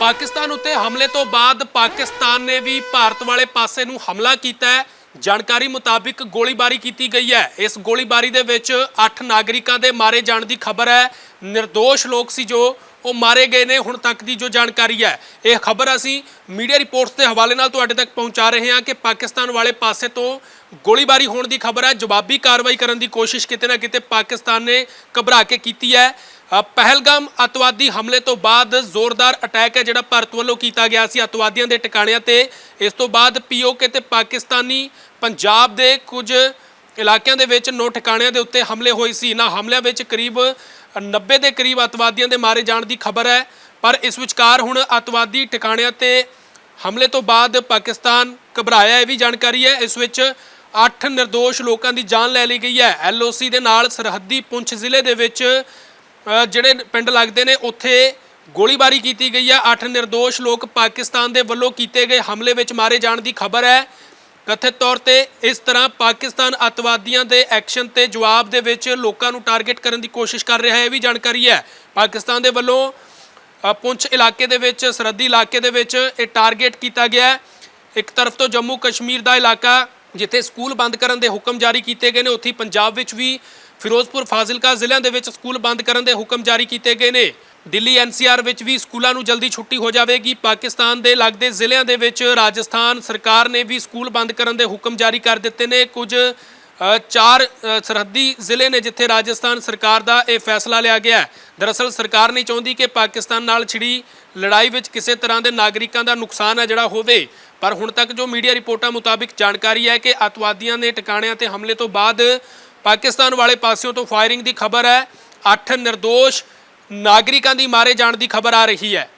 ਪਾਕਿਸਤਾਨ ਉੱਤੇ ਹਮਲੇ ਤੋਂ ਬਾਅਦ ਪਾਕਿਸਤਾਨ ਨੇ ਵੀ ਭਾਰਤ ਵਾਲੇ ਪਾਸੇ ਨੂੰ ਹਮਲਾ ਕੀਤਾ ਹੈ। ਜਾਣਕਾਰੀ ਮੁਤਾਬਿਕ ਗੋਲੀਬਾਰੀ ਕੀਤੀ ਗਈ ਹੈ। ਇਸ ਗੋਲੀਬਾਰੀ ਦੇ ਵਿੱਚ 8 ਨਾਗਰਿਕਾਂ ਦੇ ਮਾਰੇ ਜਾਣ ਦੀ ਖਬਰ ਹੈ। નિર્ਦੋਸ਼ ਲੋਕ ਸੀ ਜੋ ਉਹ ਮਾਰੇ ਗਏ ਨੇ, ਹੁਣ ਤੱਕ ਦੀ ਜੋ ਜਾਣਕਾਰੀ ਹੈ। ਇਹ ਖਬਰ ਅਸੀਂ ਮੀਡੀਆ ਰਿਪੋਰਟਸ ਦੇ ਹਵਾਲੇ ਨਾਲ ਤੁਹਾਡੇ ਤੱਕ ਪਹੁੰਚਾ ਰਹੇ ਹਾਂ ਕਿ ਪਾਕਿਸਤਾਨ ਵਾਲੇ ਪਾਸੇ ਤੋਂ ਗੋਲੀਬਾਰੀ ਹੋਣ ਦੀ ਖਬਰ ਹੈ। ਜਵਾਬੀ ਕਾਰਵਾਈ ਕਰਨ ਦੀ ਕੋਸ਼ਿਸ਼ ਕਿਤੇ ਨਾ ਕਿਤੇ ਪਾਕਿਸਤਾਨ ਨੇ ਘਬਰਾ ਕੇ ਕੀਤੀ ਹੈ। ਪਹਿਲਗਾਮ ਅਤਵਾਦੀ ਹਮਲੇ ਤੋਂ ਬਾਅਦ ਜ਼ੋਰਦਾਰ ਅਟੈਕ ਹੈ ਜਿਹੜਾ ਭਾਰਤ ਵੱਲੋਂ ਕੀਤਾ ਗਿਆ ਸੀ ਅਤਵਾਦੀਆਂ ਦੇ ਟਿਕਾਣਿਆਂ ਤੇ। ਇਸ ਤੋਂ ਬਾਅਦ ਪੀਓਕੇ ਤੇ ਪਾਕਿਸਤਾਨੀ ਪੰਜਾਬ ਦੇ ਕੁਝ ਇਲਾਕਿਆਂ ਦੇ ਵਿੱਚ ਨੌ ਟਿਕਾਣਿਆਂ ਦੇ ਉੱਤੇ ਹਮਲੇ ਹੋਏ ਸੀ। ਇਹਨਾਂ ਹਮਲਿਆਂ ਵਿੱਚ ਕਰੀਬ 90 ਦੇ ਕਰੀਬ ਅਤਵਾਦੀਆਂ ਦੇ ਮਾਰੇ ਜਾਣ ਦੀ ਖਬਰ ਹੈ। ਪਰ ਇਸ ਵਿਚਕਾਰ ਹੁਣ ਅਤਵਾਦੀ ਟਿਕਾਣਿਆਂ ਤੇ ਹਮਲੇ ਤੋਂ ਬਾਅਦ ਪਾਕਿਸਤਾਨ ਘਬਰਾਇਆ ਇਹ ਵੀ ਜਾਣਕਾਰੀ ਹੈ। ਇਸ ਵਿੱਚ 8 નિર્ਦੋਸ਼ ਲੋਕਾਂ ਦੀ ਜਾਨ ਲੈ ਲਈ ਗਈ ਹੈ। ਐਲਓਸੀ ਦੇ ਨਾਲ ਸਰਹੱਦੀ ਪੁੰਛ ਜ਼ਿਲ੍ਹੇ ਦੇ ਵਿੱਚ ਜਿਹੜੇ ਪਿੰਡ ਲੱਗਦੇ ਨੇ, ਉੱਥੇ ਗੋਲੀਬਾਰੀ ਕੀਤੀ ਗਈ ਹੈ 8 નિર્ਦੋਸ਼ ਲੋਕ ਪਾਕਿਸਤਾਨ ਦੇ ਵੱਲੋਂ ਕੀਤੇ ਗਏ ਹਮਲੇ ਵਿੱਚ ਮਾਰੇ ਜਾਣ ਦੀ ਖਬਰ ਹੈ। ਕਥਿਤ ਤੌਰ ਤੇ ਇਸ ਤਰ੍ਹਾਂ ਪਾਕਿਸਤਾਨ ਅਤਵਾਦੀਆਂ ਦੇ ਐਕਸ਼ਨ ਤੇ ਜਵਾਬ ਦੇ ਵਿੱਚ ਲੋਕਾਂ ਨੂੰ ਟਾਰਗੇਟ ਕਰਨ ਦੀ ਕੋਸ਼ਿਸ਼ ਕਰ ਰਿਹਾ ਹੈ। ਇਹ ਵੀ ਜਾਣਕਾਰੀ ਹੈ। ਪਾਕਿਸਤਾਨ ਦੇ ਵੱਲੋਂ ਪੁੰਛ ਇਲਾਕੇ ਦੇ ਵਿੱਚ, ਸਰਹੱਦੀ ਇਲਾਕੇ ਦੇ ਵਿੱਚ ਇਹ ਟਾਰਗੇਟ ਕੀਤਾ ਗਿਆ ਇੱਕ ਤਰਫ ਤੋਂ ਜੰਮੂ ਕਸ਼ਮੀਰ ਦਾ ਇਲਾਕਾ, ਜਿੱਥੇ ਸਕੂਲ ਬੰਦ ਕਰਨ ਦੇ ਹੁਕਮ ਜਾਰੀ ਕੀਤੇ ਗਏ ਨੇ, ਉੱਥੇ ਪੰਜਾਬ ਵਿੱਚ ਵੀ ਫਿਰੋਜ਼ਪੁਰ ਫਾਜ਼ਿਲਕਾ ਜ਼ਿਲ੍ਹਿਆਂ ਦੇ ਵਿੱਚ ਸਕੂਲ ਬੰਦ ਕਰਨ ਦੇ ਹੁਕਮ ਜਾਰੀ ਕੀਤੇ ਗਏ ਨੇ। ਦਿੱਲੀ ਐਨਸੀਆਰ ਵਿੱਚ ਵੀ ਸਕੂਲਾਂ ਨੂੰ ਜਲਦੀ ਛੁੱਟੀ ਹੋ ਜਾਵੇਗੀ। ਪਾਕਿਸਤਾਨ ਦੇ ਲੱਗਦੇ ਜ਼ਿਲ੍ਹਿਆਂ ਦੇ ਵਿੱਚ ਰਾਜਸਥਾਨ ਸਰਕਾਰ ਨੇ ਵੀ ਸਕੂਲ ਬੰਦ ਕਰਨ ਦੇ ਹੁਕਮ ਜਾਰੀ ਕਰ ਦਿੱਤੇ ਨੇ। ਕੁਝ ਚਾਰ ਸਰਹੱਦੀ ਜ਼ਿਲ੍ਹੇ ਨੇ ਜਿੱਥੇ ਰਾਜਸਥਾਨ ਸਰਕਾਰ ਦਾ ਇਹ ਫੈਸਲਾ ਲਿਆ ਗਿਆ ਹੈ। ਦਰਅਸਲ ਸਰਕਾਰ ਨਹੀਂ ਚਾਹੁੰਦੀ ਕਿ ਪਾਕਿਸਤਾਨ ਨਾਲ ਛਿੜੀ ਲੜਾਈ ਵਿੱਚ ਕਿਸੇ ਤਰ੍ਹਾਂ ਦੇ ਨਾਗਰਿਕਾਂ ਦਾ ਨੁਕਸਾਨ ਹੈ ਜਿਹੜਾ ਹੋਵੇ। ਪਰ ਹੁਣ ਤੱਕ ਜੋ ਮੀਡੀਆ ਰਿਪੋਰਟਾਂ ਮੁਤਾਬਿਕ ਜਾਣਕਾਰੀ ਹੈ ਕਿ ਅਤਵਾਦੀਆਂ ਨੇ ਟਿਕਾਣਿਆਂ ਤੇ ਹਮਲੇ ਤੋਂ ਬਾਅਦ ਪਾਕਿਸਤਾਨ ਵਾਲੇ ਪਾਸਿਓਂ ਤੋਂ ਫਾਇਰਿੰਗ ਦੀ ਖਬਰ ਹੈ। 8 નિર્ਦੋਸ਼ ਨਾਗਰਿਕਾਂ ਦੀ ਮਾਰੇ ਜਾਣ ਦੀ ਖਬਰ ਆ ਰਹੀ ਹੈ।